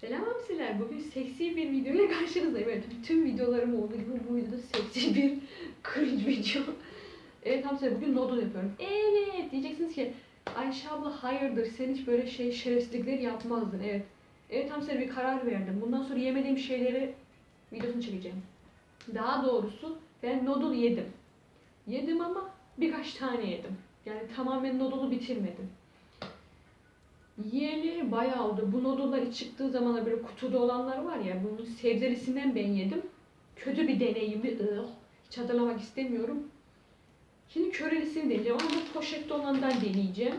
Selam hamsiler. Bugün seksi bir video ile karşınızdayım. Evet, tüm videolarım olduğu gibi bu videoda seksi bir cringe video. Evet hamsiler bugün noodle yapıyorum. Evet diyeceksiniz ki Ayşe abla hayırdır sen hiç böyle şey şerefsizlikler yapmazdın. Evet. Evet hamsiler bir karar verdim. Bundan sonra yemediğim şeyleri videosunu çekeceğim. Daha doğrusu ben noodle yedim. Yedim ama birkaç tane yedim. Yani tamamen noodle'u bitirmedim. Yiyeli bayağı oldu. Bu noodle'lar ilk çıktığı zamanlar böyle kutuda olanlar var ya, bunun sebzelisinden ben yedim. Kötü bir deneyimdi. Ugh. Hiç hatırlamak istemiyorum. Şimdi körelisini deneyeceğim ama bu poşette olandan deneyeceğim.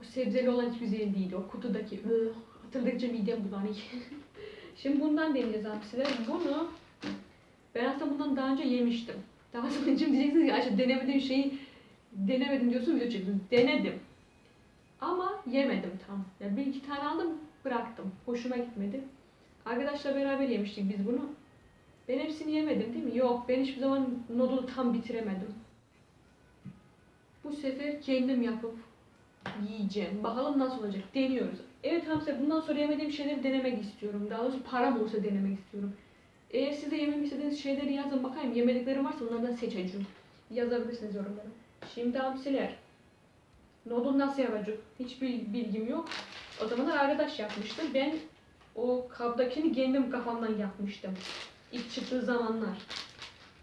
O sebzeli olan hiç güzel değildi. O kutudaki ugh. hatırlayınca midem bulanıyor. Şimdi bundan deneyeceğiz hamsiler. Bunu ben aslında bundan daha önce yemiştim. Daha sonra şimdi diyeceksiniz ki Ayşe denemediğin şeyi denemedim diyorsun video çekiyorsun. Denedim. Ama yemedim tam. Yani bir iki tane aldım bıraktım. Hoşuma gitmedi. Arkadaşlar beraber yemiştik biz bunu. Ben hepsini yemedim değil mi? Yok ben hiçbir zaman noodle'u tam bitiremedim. Bu sefer kendim yapıp yiyeceğim. Bakalım nasıl olacak. Deniyoruz. Evet Hamse bundan sonra yemediğim şeyleri denemek istiyorum. Daha doğrusu param olsa denemek istiyorum. Eğer siz de yemek istediğiniz şeyleri yazın bakayım. Yemediklerim varsa onlardan seçeceğim. Yazabilirsiniz yorumlara. Şimdi hamsiler. Noodle nasıl yapacak? Hiçbir bilgim yok. O zamanlar arkadaş yapmıştı. Ben o kabdakini kendim kafamdan yapmıştım. İlk çıktığı zamanlar.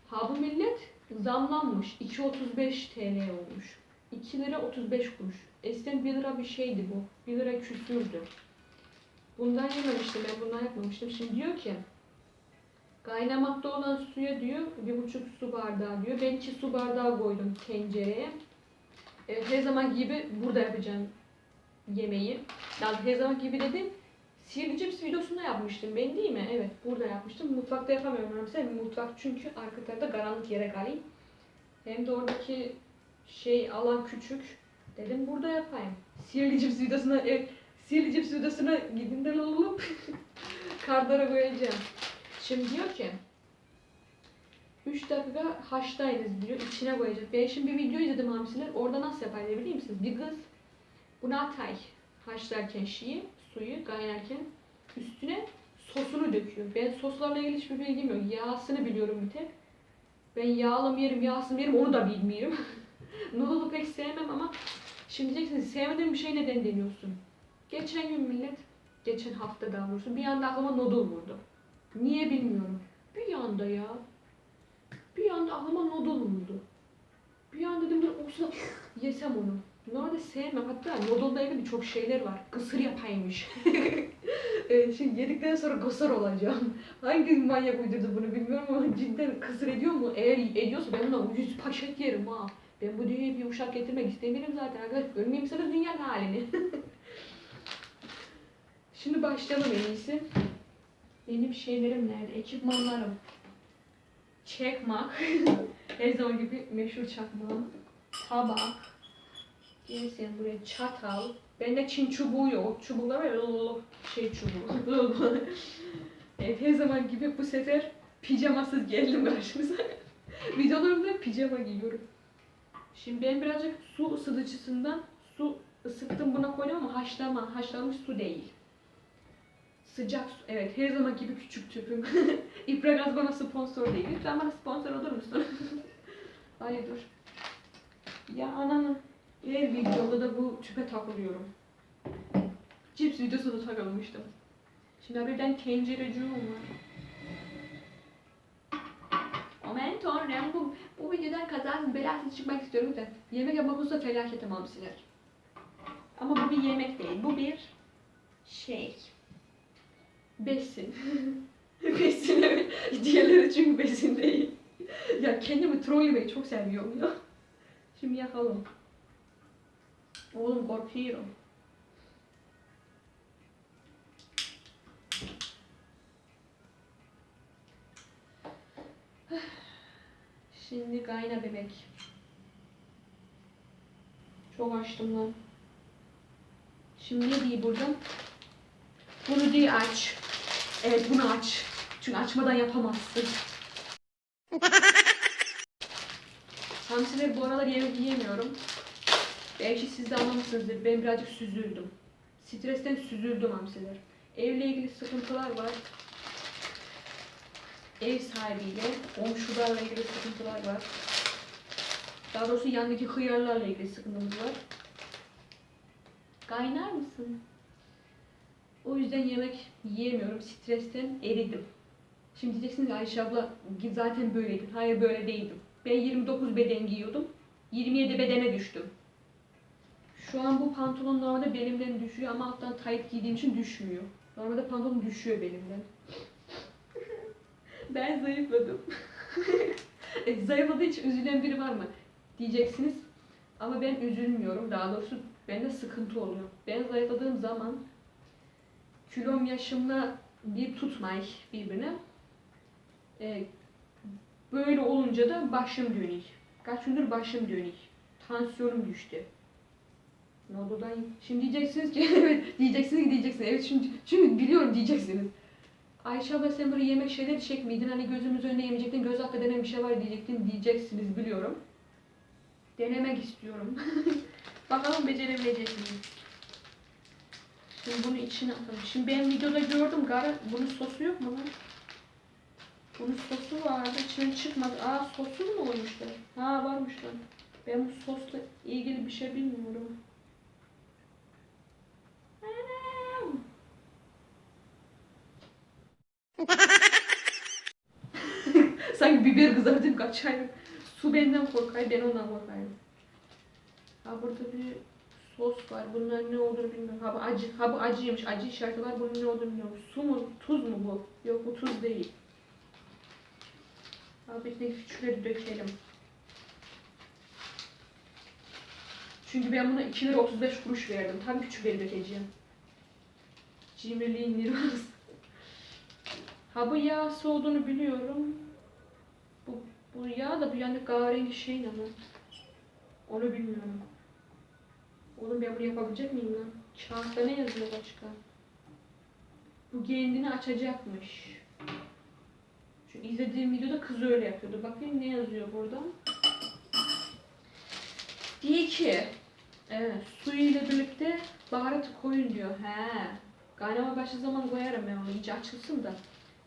Ha bu millet zamlanmış. 2.35 TL olmuş. 2 lira 35 kuruş. Eskiden 1 lira bir şeydi bu. 1 lira küsürdü. Bundan yememiştim ben bundan yapmamıştım. Şimdi diyor ki kaynamakta olan suya diyor bir buçuk su bardağı diyor. Ben iki su bardağı koydum tencereye. Evet, her zaman gibi burada yapacağım yemeği. Yani her zaman gibi dedim. Sihirli cips videosunda yapmıştım ben değil mi? Evet burada yapmıştım. Mutfakta yapamıyorum mesela. Mutfak çünkü arka tarafta karanlık yere kalayım. Hem de oradaki şey alan küçük. Dedim burada yapayım. Sihirli cips videosuna, evet, sihirli cips videosuna gidin de olup kardara koyacağım. Şimdi diyor ki 3 dakika haşlayınız diyor. içine koyacak. Ben şimdi bir video izledim hamsiler. Orada nasıl yapar diye biliyor musunuz? Bir kız bunu atay haşlarken şeyi, suyu kaynarken üstüne sosunu döküyor. Ben soslarla ilgili hiçbir bilgim yok. Yağsını biliyorum bir tek. Ben yağlı mı yerim, yağsız mı yerim onu da bilmiyorum. Noodle'u pek sevmem ama şimdi diyeceksiniz sevmediğin bir şey neden deniyorsun? Geçen gün millet, geçen hafta daha doğrusu bir anda aklıma noodle vurdu. Niye bilmiyorum. Bir anda ya. Bir anda aklıma noodle vurdu. Bir an dedim ben o sırada yesem onu. Normalde sevmem. Hatta noodle'da ilgili çok şeyler var. Kısır yapaymış. evet, şimdi yedikten sonra kısır olacağım. Hangi manyak uydurdu bunu bilmiyorum ama cidden kısır ediyor mu? Eğer ediyorsa ben ona yüz paşet yerim ha. Ben bu dünyaya bir uşak getirmek istemiyorum zaten arkadaşlar. Görmeyeyim dünyanın halini. Şimdi başlayalım en iyisi. Benim şeylerim nerede? Ekipmanlarım. Çekmak. Her zaman gibi meşhur çakmağım. Tabak. Gelirsen buraya çatal. Bende Çin çubuğu yok. Çubuklar var ya şey çubuğu. evet her zaman gibi bu sefer pijamasız geldim karşınıza. Videolarımda pijama giyiyorum. Şimdi ben birazcık su ısıtıcısından su ısıttım buna koydum ama haşlama, haşlanmış su değil. Sıcak su. Evet her zaman gibi küçük tüpüm. İpragaz bana sponsor değil. Lütfen bana sponsor olur musun? Hayır dur. Ya ananı. Her videoda da bu tüpe takılıyorum. Cips videosunda takılmıştım. Şimdi birden tencereciğim var. Aman tanrım bu, bu videodan kazasız belasız çıkmak istiyorum da yemek yapmak olsa felaketim hamsiler. Ama bu bir yemek değil. Bu bir şey. Besin. besin evet. Diğerleri çünkü besin değil. ya kendimi trollemeyi çok seviyorum ya. Şimdi yakalım. Oğlum korkuyorum. Şimdi kayna bebek. Çok açtım lan. Şimdi ne diye burada? Bunu diye aç. Evet bunu aç. Çünkü açmadan yapamazsın. Hamsileri bu aralar yemek yiyemiyorum. Belki siz de anlamışsınızdır. Ben birazcık süzüldüm. Stresten süzüldüm hamsiler. Evle ilgili sıkıntılar var. Ev sahibiyle, komşularla ilgili sıkıntılar var. Daha doğrusu yandaki hıyarlarla ilgili sıkıntımız var. Kaynar mısın? O yüzden yemek yiyemiyorum. Stresten eridim. Şimdi diyeceksiniz Ayşe abla zaten böyleydin. Hayır böyle değildim. Ben 29 beden giyiyordum. 27 bedene düştüm. Şu an bu pantolon normalde belimden düşüyor ama alttan tight giydiğim için düşmüyor. Normalde pantolon düşüyor belimden. ben zayıfladım. e, zayıfladığı için üzülen biri var mı? Diyeceksiniz. Ama ben üzülmüyorum. Daha doğrusu bende sıkıntı oluyor. Ben zayıfladığım zaman kilom yaşımla bir tutmay birbirine. E, böyle olunca da başım dönük. Kaç gündür başım dönük. Tansiyonum düştü. Ne oldu lan? Şimdi diyeceksiniz ki evet diyeceksiniz ki diyeceksiniz. Evet şimdi çünkü biliyorum diyeceksiniz. Ayşe abla sen böyle yemek şeyleri çekmiydin. Hani gözümüz önüne yemeyecektin. Göz hakkı denen bir şey var diyecektin. Diyeceksiniz biliyorum. Denemek istiyorum. Bakalım becerebileceksiniz. Şimdi bunu içine atalım. Şimdi ben videoda gördüm gara bunun sosu yok mu lan? Bunun sosu vardı. İçine çıkmadı. Aa sosu mu koymuşlar? Ha varmış lan. Ben bu sosla ilgili bir şey bilmiyorum. Sanki biber kızartıp kaçayım. Su benden korkay, ben ondan korkayım. Ha burada bir sos var. Bunlar ne olduğunu bilmiyorum. Ha bu acı, ha bu acıymış. Acı işareti var. Bunun ne olduğunu bilmiyorum. Su mu, tuz mu bu? Yok bu tuz değil. Abi içindeki küçükleri dökelim. Çünkü ben buna 2 lira 35 kuruş verdim. Tabii küçükleri dökeceğim. Cimriliğin nirvanası. Ha bu yağsı olduğunu biliyorum. Bu, bu yağ da bu yani kahverengi şey ne lan? Onu bilmiyorum. Oğlum ben bunu yapabilecek miyim lan? Kağıtta ne yazıyor başka? Bu kendini açacakmış. Şu izlediğim videoda kız öyle yapıyordu. Bakayım ne yazıyor burada. Diyor ki evet, suyu birlikte baharatı koyun diyor. He. Kaynama başladığı zaman koyarım ben onu iyice açılsın da.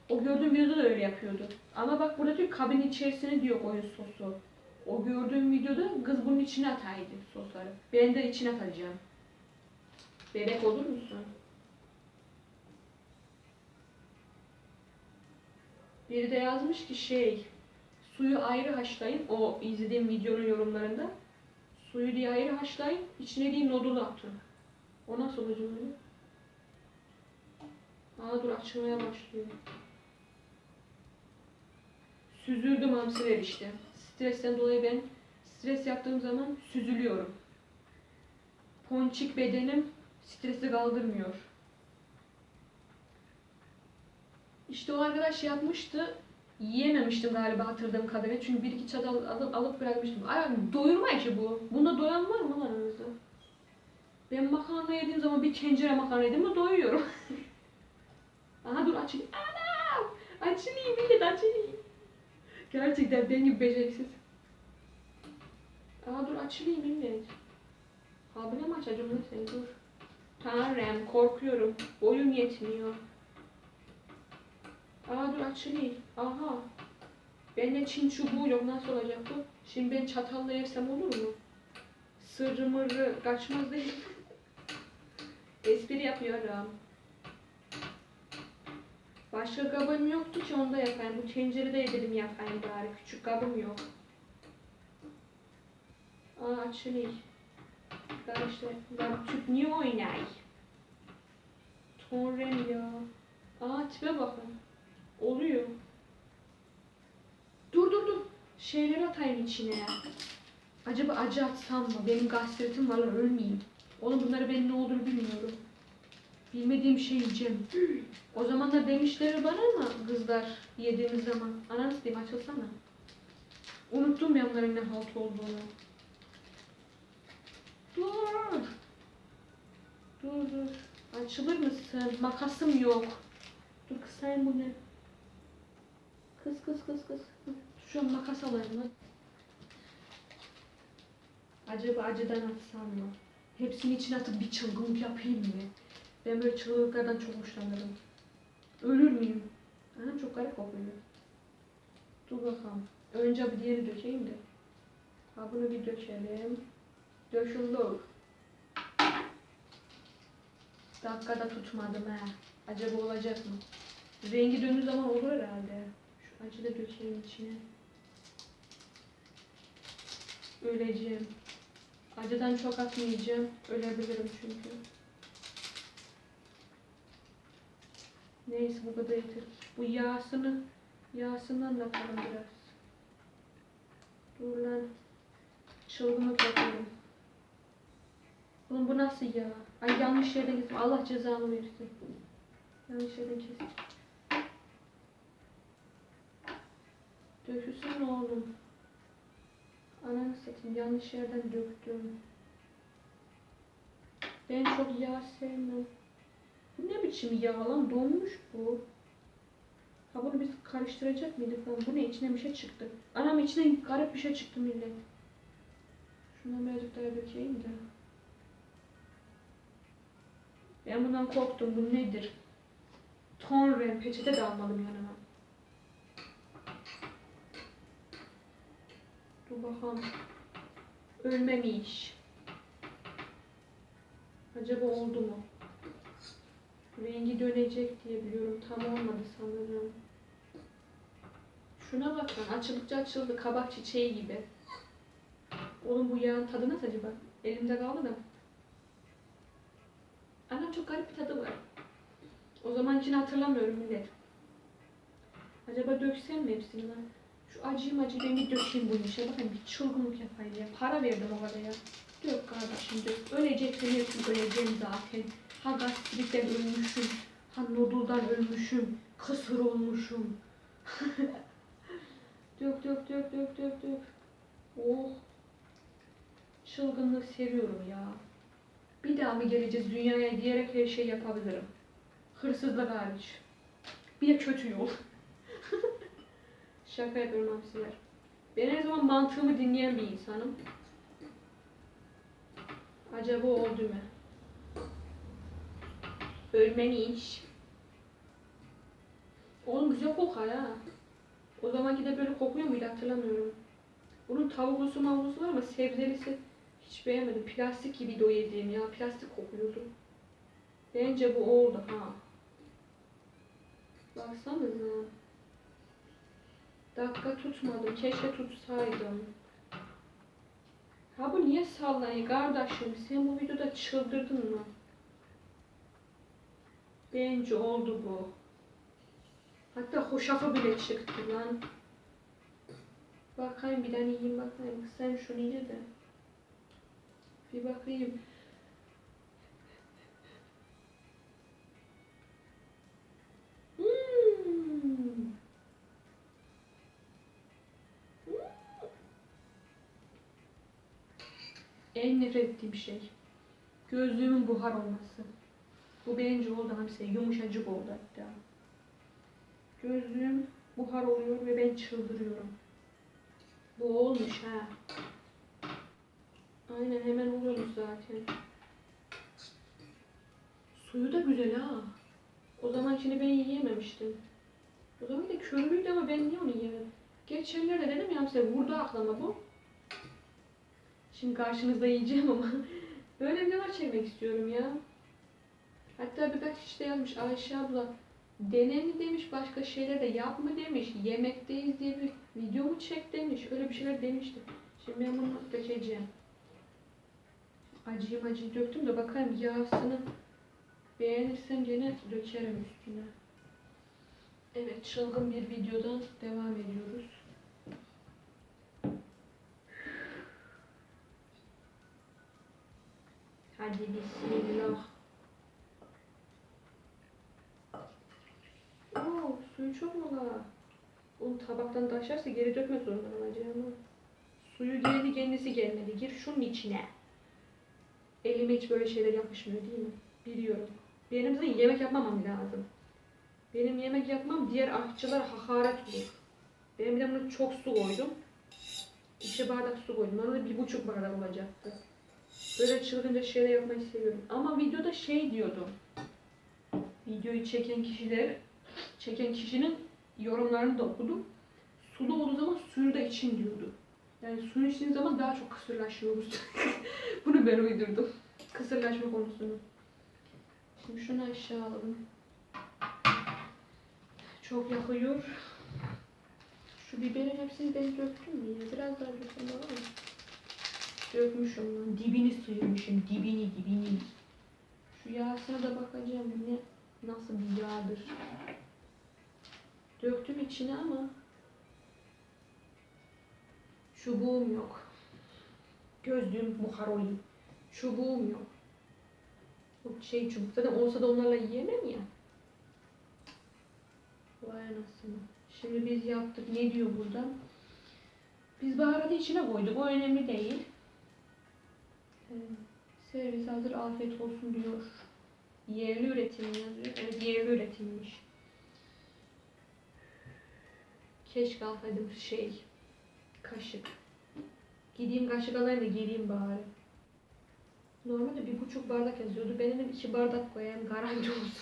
O gördüğüm videoda da öyle yapıyordu. Ama bak burada diyor kabin içerisine diyor koyun sosu. O gördüğüm videoda kız bunun içine ataydı sosları. Ben de içine atacağım. Bebek olur musun? Biri de yazmış ki şey, suyu ayrı haşlayın. O izlediğim videonun yorumlarında. Suyu diye ayrı haşlayın, içine diye nodulu atın. O nasıl olacak öyle? Aa dur açılmaya başlıyor. Süzüldüm hamsiler işte. Stresten dolayı ben stres yaptığım zaman süzülüyorum. Ponçik bedenim stresi kaldırmıyor. İşte o arkadaş yapmıştı. Yiyememiştim galiba hatırladığım kadarıyla. Çünkü bir iki çatal alıp, alıp bırakmıştım. Ay doyurma işi bu. Bunda doyan var mı lan aranızda? Ben makarna yediğim zaman bir tencere makarna yedim mi doyuyorum. Aha dur açayım. Anam! Açılayım millet açılayım. Gerçekten ben gibi beceriksiz. Aa dur açılayım millet. Abine mi açacağım lan seni dur. Tanrım korkuyorum. Boyum yetmiyor. Aa dur açılayım. Aha. Bende Çin çubuğu yok. Nasıl olacak bu? Şimdi ben çatalla yersem olur mu? Sırrı mırrı kaçmaz değil. Espri yapıyorum. Başka kabım yoktu ki onda yapayım. Bu tencerede dedim yapayım bari. Küçük kabım yok. Aa açılayım. Arkadaşlar ben Türk niye oynay? Tonrem ya. Aa tipe bakın. Oluyor. Dur dur dur. Şeyleri atayım içine. Acaba acı atsam mı? Benim gastritim var ölmeyeyim. Oğlum bunları ben ne olduğunu bilmiyorum. Bilmediğim şey yiyeceğim. O zaman da demişleri bana ama kızlar yediğimiz zaman. Ananı diyeyim açılsana. Unuttum ya bunların ne halt olduğunu. Dur. Dur dur. Açılır mısın? Makasım yok. Dur kısayım bunu. Kız kız kız kız. Şu an makas alayım lan. Acaba acıdan atsam mı? Hepsini içine atıp bir çılgınlık yapayım mı? Ben böyle çığlıklardan çok hoşlanırım. Ölür müyüm? Anam çok garip kokuyor. Dur bakalım. Önce bir diğeri dökeyim de. Ha bunu bir dökelim. Döküldü. Dakikada tutmadım ha. Acaba olacak mı? Rengi döndüğü zaman olur herhalde. Şu acı da dökelim içine. Öleceğim. Acıdan çok atmayacağım. Ölebilirim çünkü. Neyse bu kadar yeter. Bu yağsını, yağsından da atalım biraz. Dur lan. Çılgınlık yapıyorum. Oğlum bu nasıl ya? Ay yanlış yerden kestim. Allah cezanı versin. Yanlış yerden kestim. Dökülsün oğlum. Ananı satayım yanlış yerden döktüm. Ben çok yağ sevmem. Bu ne biçim yağ lan donmuş bu. Ha bunu biz karıştıracak mıydık. Bu ne içine bir şey çıktı. Anam içine garip bir şey çıktı millet. Şundan birazcık daha dökeyim de. Ben bundan korktum. Bu nedir? Ton renk peçete de almadım yanıma. Dur bakalım. Ölmemiş. Acaba oldu mu? Rengi dönecek diye biliyorum. Tam olmadı sanırım. Şuna bak lan. Açıldıkça açıldı. Kabak çiçeği gibi. Oğlum bu yağın tadı nasıl acaba? Elimde kaldı da. Anam çok garip bir tadı var. O zamankini hatırlamıyorum millet. Acaba döksem mi hepsini lan? Şu acıyım acı ben bir dökeyim bu işe. Bakın bir çılgınlık yapayım ya. Para verdim o kadar ya. Dök kardeşim dök. Öleceksin hepsini öleceğim zaten. Ha gastritten ölmüşüm. Ha noduldan ölmüşüm. Kısır olmuşum. dök dök dök dök dök dök. Oh. Çılgınlık seviyorum ya. Bir daha mı geleceğiz dünyaya diyerek her şey yapabilirim. Hırsızlık hariç. Bir de kötü yol. Şaka yapıyorum hamsiler. Ben her zaman mantığımı dinleyen bir insanım. Acaba oldu mu? Ölmemiş. Oğlum güzel kokar ha. O zamanki de böyle kokuyor muydu hatırlamıyorum. Bunun tavuklusu mavlusu var ama sebzelisi hiç beğenmedim. Plastik gibiydi o yediğim ya. Plastik kokuyordu. Bence bu oldu ha. Baksanıza. Dakika tutmadım. Keşke tutsaydım. Ha bu niye sallanıyor kardeşim? Sen bu videoda çıldırdın mı? Bence oldu bu. Hatta hoşafı bile çıktı lan. Bakayım bir tane yiyeyim bakayım. Sen şunu ye de. Bir bakayım. Hmm. En nefret ettiğim şey. Gözlüğümün buhar olması. Bu bence oldu hamsi. Yumuşacık oldu hatta. Gözlüğüm buhar oluyor ve ben çıldırıyorum. Bu olmuş ha. Aynen hemen oluyormuş zaten. Suyu da güzel ha. O zamankini ben yiyememiştim. O zaman da körlüydü ama ben niye onu yiyemedim? Geçenlerde dedim ya size vurdu aklıma bu. Şimdi karşınızda yiyeceğim ama böyle videolar çekmek istiyorum ya. Hatta birkaç kişi de yazmış Ayşe abla dene mi demiş başka şeyler de yap mı demiş yemekteyiz diye bir video mu çek demiş öyle bir şeyler demişti. Şimdi ben bunu dökeceğim. Acıyım acıyı döktüm de bakayım yağsını beğenirsem gene dökerim üstüne. Evet çılgın bir videodan devam ediyoruz. Hadi bismillah. Oo, suyu çok mu la? Oğlum tabaktan taşarsa geri dökmek zorunda kalacağım. Suyu geldi kendisi gelmedi. Gir şunun içine. Elime hiç böyle şeyler yapışmıyor değil mi? Biliyorum. Benim zaten yemek yapmamam lazım. Benim yemek yapmam diğer aşçılara hakaret olur. Ben bir de buna çok su koydum. İki bardak su koydum. Normalde bir buçuk bardak olacaktı. Böyle çılgınca şeyler yapmayı seviyorum. Ama videoda şey diyordum. videoyu çeken kişiler, çeken kişinin yorumlarını da okudum. Sulu olduğu zaman suyu da için diyordu. Yani suyu içtiğiniz zaman daha çok kısırlaşıyoruz. Bunu ben uydurdum. Kısırlaşma konusunu. Şimdi şunu aşağı alalım. Çok yakıyor. Şu biberin hepsini ben döktüm mü ya? Biraz daha döksem olur mu? Dökmüşüm lan. Dibini sıyırmışım. Dibini dibini. Şu yağsına da bakacağım. Ne, nasıl bir yağdır. Döktüm içine ama çubuğum yok. Gözlüğüm buhar olayım. Çubuğum yok. O şey çubuk zaten olsa da onlarla yiyemem ya. Vay anasını. Şimdi biz yaptık. Ne diyor burada? Biz baharatı içine koyduk. O önemli değil. Servis hazır. Afiyet olsun diyor. Yerli üretim yazıyor. Evet yerli üretimmiş. Keşke alsaydım şey. Kaşık. Gideyim kaşık alayım da geleyim bari. Normalde bir buçuk bardak yazıyordu. Ben dedim iki bardak koyayım garanti olsun.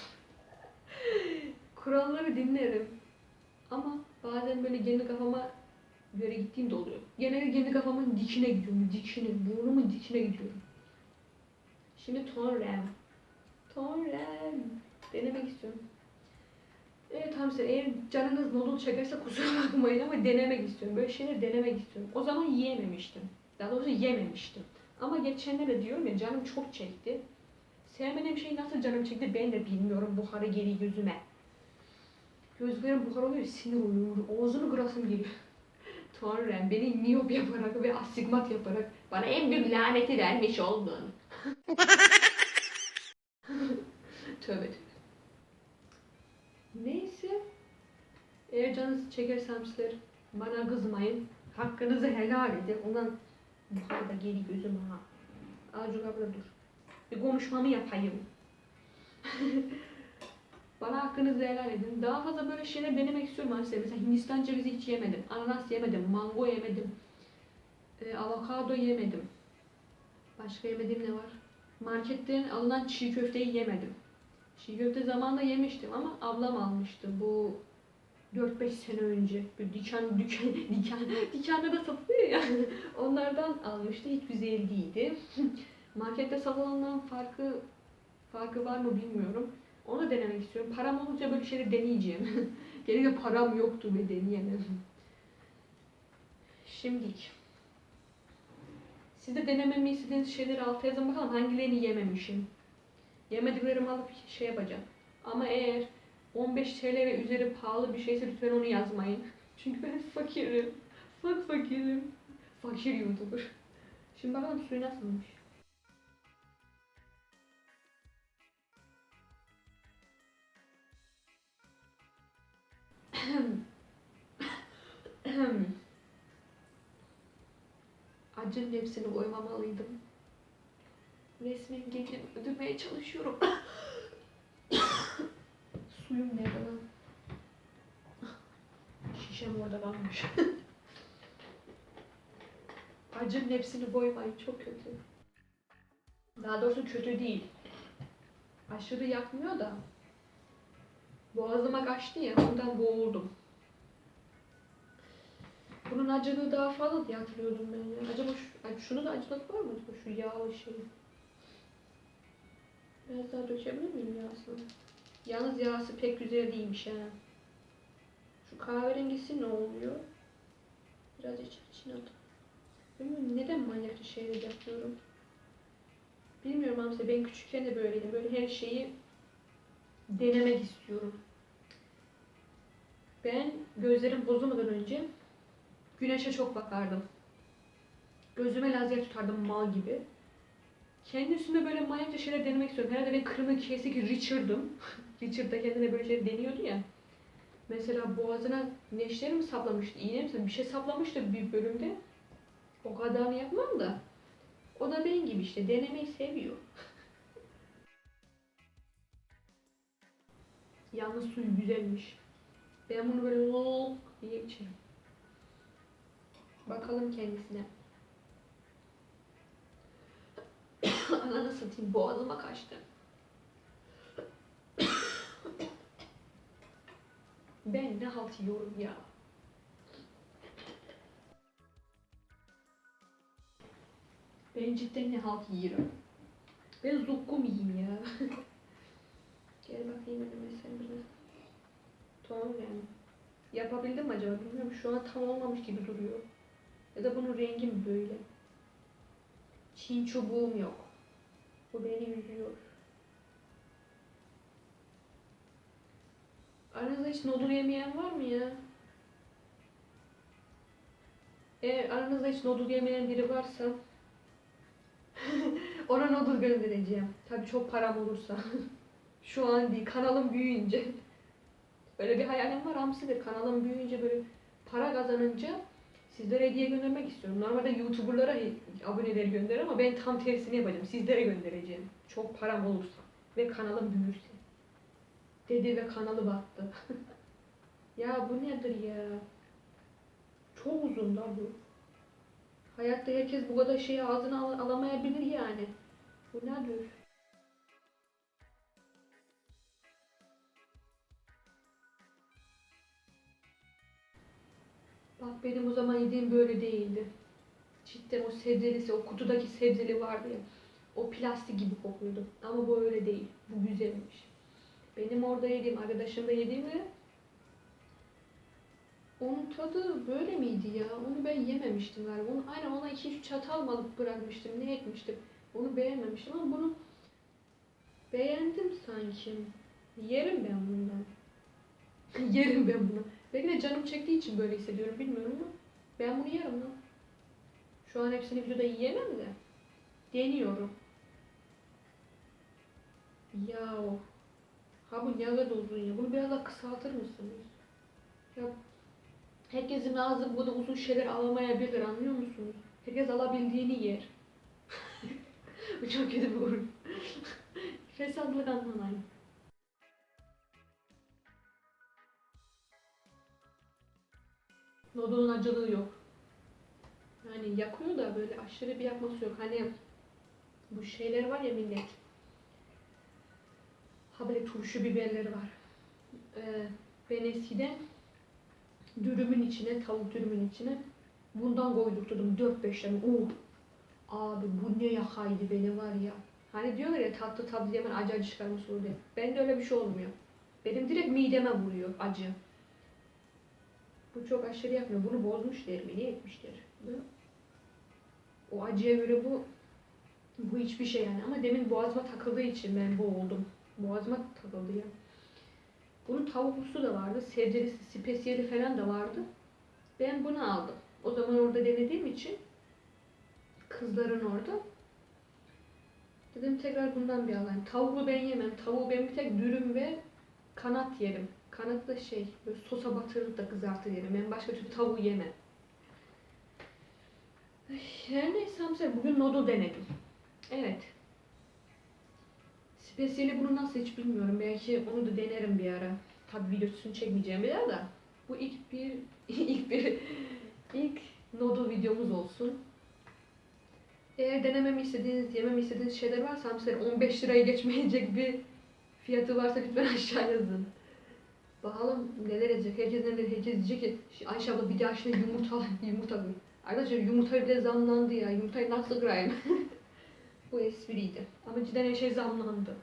Kuralları dinlerim. Ama bazen böyle kendi kafama göre gittiğim de oluyor. Genelde kendi kafamın dikine gidiyorum. Dikine, burnumun dikine gidiyorum. Şimdi tonrem. Tonrem. Denemek istiyorum. Evet hamster eğer canınız noodle çekerse kusura bakmayın ama denemek istiyorum. Böyle şeyler denemek istiyorum. O zaman yiyememiştim. Daha doğrusu yememiştim. Ama geçenlerde diyorum ya canım çok çekti. Sevmediğim şey nasıl canım çekti ben de bilmiyorum. Buharı geri gözüme. Gözlerim buhar oluyor, sinir oluyor. Ağzını kırasım geliyor. Tanrım beni miyop yaparak ve astigmat yaparak bana en büyük laneti vermiş oldun. tövbe tövbe. Neyse. Eğer canınız çekersem sizler bana kızmayın. Hakkınızı helal edin. Ondan buhar da geri gözüme ha. Azıcık abla dur. Bir konuşmamı yapayım. Bana hakkınızı helal edin. Daha fazla böyle şeyler denemek istiyorum aslında. Mesela Hindistan cevizi hiç yemedim. Ananas yemedim. Mango yemedim. E, avokado yemedim. Başka yemediğim ne var? Marketten alınan çiğ köfteyi yemedim. Çiğ köfte zamanında yemiştim ama ablam almıştı. Bu 4-5 sene önce. Bir diken, diken, diken, dikende de satılıyor ya. Onlardan almıştı. Hiç güzel değildi. Markette satılanların farkı farkı var mı bilmiyorum. Onu da denemek istiyorum. Param olunca böyle şeyleri deneyeceğim. Gene de param yoktu ve deneyemem. Şimdilik. Siz de denememi istediğiniz şeyleri alta yazın bakalım hangilerini yememişim. Yemediklerimi alıp şey yapacağım. Ama eğer 15 TL ve üzeri pahalı bir şeyse lütfen onu yazmayın. Çünkü ben fakirim. Fak fakirim. Fakir YouTuber. Şimdi bakalım suyu nasılmış. Acının hepsini koymamalıydım. Resmen gece öldürmeye çalışıyorum. Suyum nerede lan? Şişem orada kalmış. Acının hepsini koymayın çok kötü. Daha doğrusu kötü değil. Aşırı yakmıyor da. Boğazıma kaçtı ya ondan boğuldum. Bunun acılığı daha fazla diye hatırlıyordum ben ya. Acaba şu, şunu da acılık var mı? Şu yağlı şey. Biraz daha dökebilir miyim yağsını? Yalnız yağsı pek güzel değilmiş ha. Şu kahverengisi ne oluyor? Biraz iç içine at. Bilmiyorum neden manyakça şeyler yapıyorum. Bilmiyorum ama ben küçükken de böyleydim. Böyle her şeyi denemek istiyorum. Ben gözlerim bozulmadan önce güneşe çok bakardım. Gözüme lazer tutardım mal gibi. Kendi üstümde böyle manyakça şeyler denemek istiyorum. Herhalde ben kırmızı kesik Richard'ım. Richard da kendine böyle şeyler deniyordu ya. Mesela boğazına neşteri mi saplamıştı, iğne mi bir şey saplamıştı bir bölümde. O kadarını yapmam da. O da benim gibi işte denemeyi seviyor. Yalnız suyu güzelmiş. Ben bunu böyle lol diye içerim. Bakalım kendisine. Ananı satayım boğazıma kaçtı. Ne halt yiyorum ya. Ben cidden ne halt yiyorum. Ben zukkum yiyeyim ya. Gel bakayım önüme sen biraz. Tamam yani. Yapabildim acaba bilmiyorum. Şu an tam olmamış gibi duruyor. Ya da bunun rengi mi böyle? Çin çubuğum yok. Bu beni üzüyor. Aranızda hiç noodle yemeyen var mı ya? Eğer aranızda hiç noodle yemeyen biri varsa ona noodle göndereceğim. Tabii çok param olursa. Şu an değil, kanalım büyüyünce. Böyle bir hayalim var hamsidir. Kanalım büyüyünce böyle para kazanınca sizlere hediye göndermek istiyorum. Normalde YouTuber'lara aboneleri gönder ama ben tam tersini yapacağım. Sizlere göndereceğim. Çok param olursa ve kanalım büyürse. Dedi ve kanalı battı. ya bu nedir ya? Çok uzun da bu. Hayatta herkes bu kadar şeyi ağzına al- alamayabilir yani. Bu nedir? Bak benim o zaman yediğim böyle değildi. Cidden o sebzelisi, o kutudaki sebzeli vardı ya. O plastik gibi kokuyordu. Ama bu öyle değil. Bu güzelmiş. Benim orada yediğim, arkadaşımda yediğimde onun tadı böyle miydi ya? Onu ben yememiştim galiba. Onu, aynen ona iki üç çatal alıp bırakmıştım. Ne ekmiştim? Onu beğenmemiştim ama bunu beğendim sanki. Yerim ben bundan. yerim ben bunu. Belki de canım çektiği için böyle hissediyorum bilmiyorum ama ben bunu yerim lan. Şu an hepsini videoda yiyemem de. Deniyorum. Ya Ha bu ne kadar uzun ya. Bunu biraz daha kısaltır mısınız? Ya herkesin ağzı bu da uzun şeyler alamayabilir anlıyor musunuz? Herkes alabildiğini yer. bu çok kötü bir yorum. Fesatlık anlamayın. Noodle'un acılığı yok. Yani yakıyor da böyle aşırı bir yakması yok. Hani bu şeyler var ya millet. Ha böyle turşu biberleri var. Ee, ben eskiden dürümün içine, tavuk dürümün içine bundan koydurturdum 4-5 tane. Oh! Abi bu ne yakaydı beni var ya. Hani diyorlar ya tatlı tatlı yemen acı acı çıkarması oluyor. Bende öyle bir şey olmuyor. Benim direkt mideme vuruyor acı. Bu çok aşırı yapmıyor. Bunu bozmuş derim. Ne etmişler? Bu- O acıya göre bu bu hiçbir şey yani. Ama demin boğazıma takıldığı için ben boğuldum. Boğazıma takıldı ya. Bunun tavuklusu da vardı. Sebzelisi, spesiyeli falan da vardı. Ben bunu aldım. O zaman orada denediğim için kızların orada. Dedim tekrar bundan bir alayım. Tavuğu ben yemem. Tavuğu ben bir tek dürüm ve kanat yerim. Kanat da şey, böyle sosa batırıp da kızartır yerim. Ben başka türlü tavuğu yemem. Her neyse Hamza, bugün noodle denedim. Evet. Spesiyeli bunu nasıl hiç bilmiyorum. Belki onu da denerim bir ara. Tabii videosunu çekmeyeceğim bir ara da. Bu ilk bir, ilk bir, ilk noodle videomuz olsun. Eğer denememi istediğiniz, yememi istediğiniz şeyler varsa mesela 15 liraya geçmeyecek bir fiyatı varsa lütfen aşağı yazın. Bakalım neler edecek. Herkes neler herkes diyecek ki "Şu Ayşe abla bir daha şimdi yumurta yumurta koy. Arkadaşlar yumurta bile zamlandı ya. Yumurtayı nasıl kırayım? bu espriydi. Ama cidden her şey zamlandı.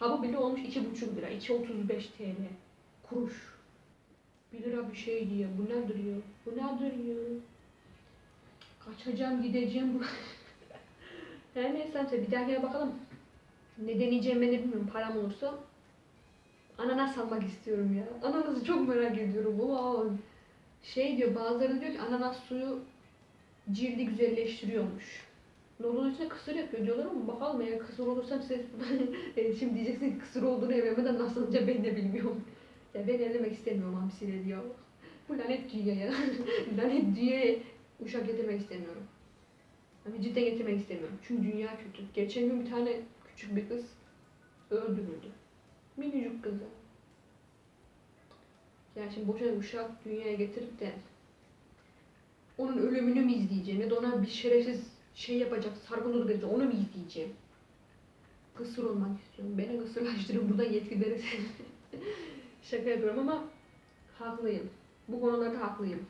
Ha bu bile olmuş 2,5 lira. 2,35 TL. Kuruş. 1 lira bir şey diye. Bu nedir ya? Bu nedir ya? Kaçacağım gideceğim bu. Her neyse bir dahakine bakalım. Ne deneyeceğim ben de bilmiyorum. Param olursa ananas almak istiyorum ya. Ananası çok merak ediyorum. Wow. Şey diyor bazıları diyor ki ananas suyu cildi güzelleştiriyormuş. Noodle içine kısır yapıyor diyorlar ama bakalım eğer kısır olursam size şimdi diyeceksin kısır olduğunu evime nasıl olacak ben de bilmiyorum. Ya ben ellemek istemiyorum hamsileri diyor. Bu lanet dünyaya. lanet dünyaya uşak getirmek istemiyorum. Hani cidden getirmek istemiyorum. Çünkü dünya kötü. Geçen gün bir tane küçük bir kız öldürüldü. Minicik kızı. Yani şimdi boşuna uşak dünyaya getirip de onun ölümünü mü izleyeceğim ya da ona bir şerefsiz şey yapacak, sargılık edecek, onu mu izleyeceğim? Kısır olmak istiyorum. Beni kısırlaştırın buradan yetkililere Şaka yapıyorum ama Haklıyım. Bu konularda haklıyım.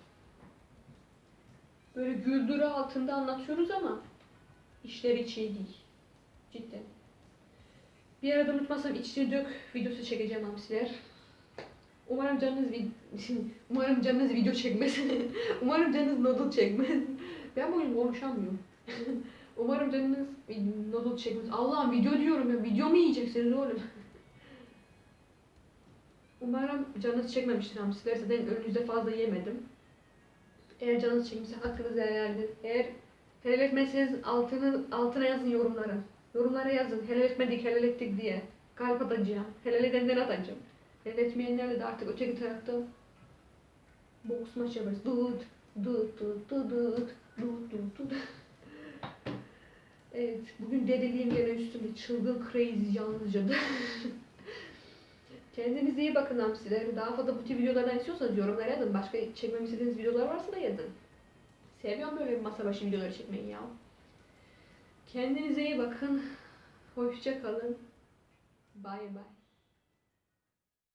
Böyle güldürü altında anlatıyoruz ama işler hiç iyi değil. Cidden. Bir arada unutmazsam içini dök videosu çekeceğim hamsiler. Umarım canınız vid- umarım canınız video çekmez. umarım canınız noodle çekmez. Ben bugün konuşamıyorum. umarım canınız noodle çekmez. Allah'ım video diyorum ya. Video mu yiyeceksiniz oğlum? Umarım canınız çekmemiştir hamsiler. Zaten önünüzde fazla yemedim. Eğer canınız çekmişse hakkınızı helal edin. Eğer helal etmezseniz altını, altına yazın yorumlara. Yorumlara yazın. Helal etmedik, helal ettik diye. Kalp atacağım. Helal edenlere atacağım. Helal etmeyenlerle de artık öteki tarafta boks maçı yaparız. Dut, dut, dut, dut, dut, dut, dut, dut. Evet, bugün dedeliğim gene üstümde çılgın crazy yalnızcadı. Kendinize iyi bakın hamsiler. Daha fazla bu tip videolardan istiyorsanız yorumlara yazın. Başka çekmemi istediğiniz videolar varsa da yazın. Seviyorum böyle bir masa başı videoları çekmeyi ya. Kendinize iyi bakın. Hoşça kalın. Bye bye.